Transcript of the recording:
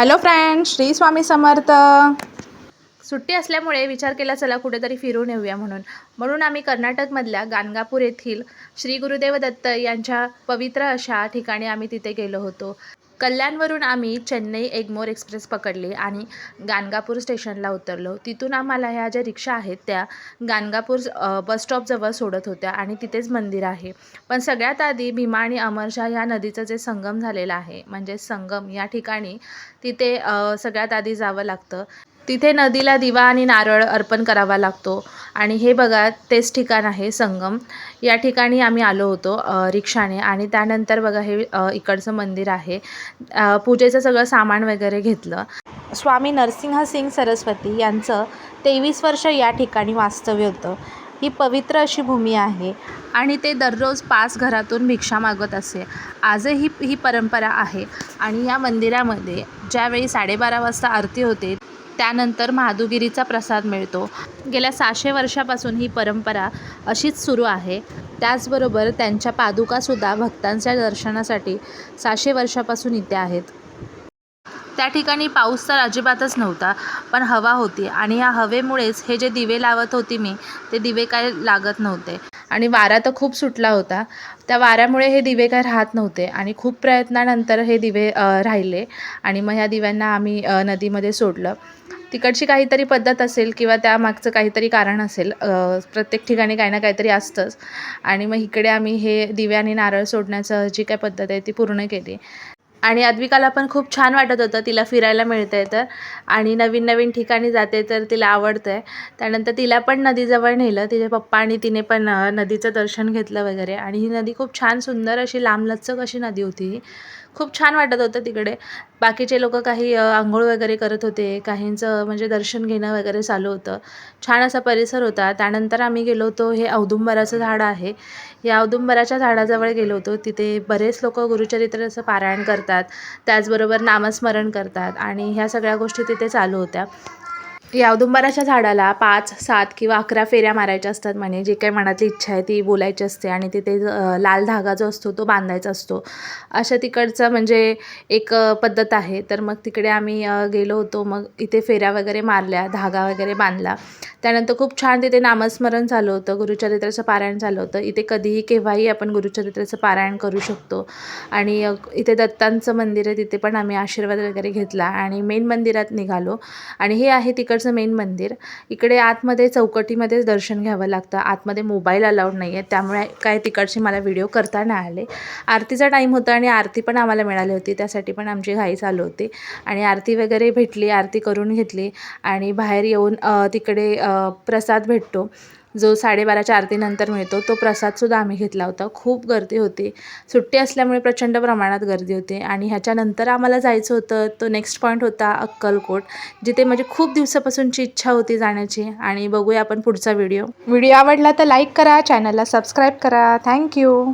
Hello friend Shri Swami Samarth सुट्टी असल्यामुळे विचार केला चला कुठेतरी फिरून येऊया म्हणून. म्हणून आम्ही कर्नाटकमधल्या गाणगापूर येथील श्री गुरुदेव दत्त यांच्या पवित्र अशा ठिकाणी आम्ही तिथे गेलो होतो. कल्याणवरून आम्ही चेन्नई एगमोर एक्सप्रेस पकडली आणि गाणगापूर स्टेशनला उतरलो. तिथून आम्हाला ह्या ज्या रिक्षा आहेत त्या गाणगापूर अ, बस स्टॉपजवळ सोडत होत्या आणि तिथेच मंदिर आहे. पण सगळ्यात आधी भीमा आणि अमरशा ह्या नदीचं जे संगम झालेलं आहे म्हणजे संगम या ठिकाणी तिथे सगळ्यात आधी जावं लागतं. तिथे नदीला दिवा आणि नारळ अर्पण करावा लागतो. आणि हे बघा तेच ठिकाण आहे संगम. या ठिकाणी आम्ही आलो होतो रिक्षाने. आणि त्यानंतर बघा हे इकडचं मंदिर आहे. पूजेचं सगळं सामान वगैरे घेतलं. स्वामी नरसिंह सिंग सरस्वती यांचं तेवीस वर्ष या ठिकाणी वास्तव्य होतं. ही पवित्र अशी भूमी आहे. आणि ते दररोज पाच घरातून भिक्षा मागत असे. आजही ही परंपरा आहे. आणि या मंदिरामध्ये ज्यावेळी साडेबारा वाजता आरती होते त्यानंतर महादुगिरीचा प्रसाद मिळतो. गेल्या सहाशे वर्षापासून ही परंपरा अशीच सुरू आहे. त्याचबरोबर त्यांच्या पादुकासुद्धा भक्तांच्या दर्शनासाठी सहाशे वर्षापासून इथे आहेत. त्या ठिकाणी पाऊस तर अजिबातच नव्हता पण हवा होती आणि या हवेमुळेच हे जे दिवे लावत होती मी ते दिवे काय लागत नव्हते. आणि वारा तर खूप सुटला होता. त्या वाऱ्यामुळे हे दिवे काय राहत नव्हते आणि खूप प्रयत्नानंतर हे दिवे राहिले आणि मग ह्या दिव्यांना आम्ही नदीमध्ये सोडलं. तिकडची काहीतरी पद्धत असेल किंवा त्यामागचं काहीतरी कारण असेल प्रत्येक ठिकाणी काही ना काहीतरी असतंच. आणि मग इकडे आम्ही हे दिव्याने आणि नारळ सोडण्याचं जी काय पद्धत आहे ती पूर्ण केली. आणि अद्विकाला पण खूप छान वाटत होतं तिला फिरायला मिळतं आहे तर. आणि नवीन नवीन ठिकाणी जाते तर तिला आवडतं आहे त्यानंतर तिला पण नदीजवळ नेलं. तिचे पप्पा आणि तिने पण नदीचं दर्शन घेतलं वगैरे. आणि ही नदी खूप छान सुंदर अशी लांबलचक अशी नदी होती. ही खूप छान वाटत होतं तिकडे. बाकीचे लोक काही आंघोळ वगैरे करत होते काहींचं म्हणजे दर्शन घेणं वगैरे चालू होतं. छान असा परिसर होता. त्यानंतर आम्ही गेलो होतो हे औदुंबराचं झाड आहे. या औदुंबराच्या झाडाजवळ गेलो होतो. तिथे बरेच लोक गुरुचरित्राचं पारायण करतात. त्याचबरोबर नामस्मरण करतात. आणि ह्या सगळ्या गोष्टी तिथे चालू होत्या. यादुंबराच्या झाडाला पाच सात किंवा अकरा फेऱ्या मारायच्या असतात म्हणे. जे काही मनातली इच्छा आहे ती बोलायची असते आणि तिथे लाल धागा जो असतो तो बांधायचा असतो. अशा तिकडचं म्हणजे एक पद्धत आहे. तर मग तिकडे आम्ही गेलो होतो. मग इथे फेऱ्या वगैरे मारल्या धागा वगैरे बांधला. त्यानंतर खूप छान तिथे नामस्मरण झालं होतं. गुरुचरित्राचं पारायण झालं होतं. इथे कधीही केव्हाही आपण गुरुचरित्राचं पारायण करू शकतो. आणि इथे दत्तांचं मंदिर आहे. तिथे पण आम्ही आशीर्वाद वगैरे घेतला आणि मेन मंदिरात निघालो. आणि हे आहे तिकडचं मेन मंदिर. इकडे आतमध्ये चौकटीमध्येच दर्शन घ्यावं लागतं. आतमध्ये मोबाईल अलाउड नाही आहे त्यामुळे काय तिकडचे मला व्हिडिओ करता नाही आले. आरतीचा टाईम होता आणि आरती पण आम्हाला मिळाली होती. त्यासाठी पण आमची घाई चालू होती. आणि आरती वगैरे भेटली आरती करून घेतली. आणि बाहेर येऊन तिकडे प्रसाद भेटतो. जो साडेबाराच्या आरतीनंतर मिळतो तो प्रसादसुद्धा आम्ही घेतला होता. खूप गर्दी होती. सुट्टी असल्यामुळे प्रचंड प्रमाणात गर्दी होती. आणि ह्याच्यानंतर आम्हाला जायचं होतं तो नेक्स्ट पॉईंट होता अक्कलकोट जिथे म्हणजे खूप दिवसापासूनची इच्छा होती जाण्याची. आणि बघूया आपण पुढचा व्हिडिओ व्हिडिओ आवडला तर लाईक करा चॅनलला सबस्क्राईब करा. थँक्यू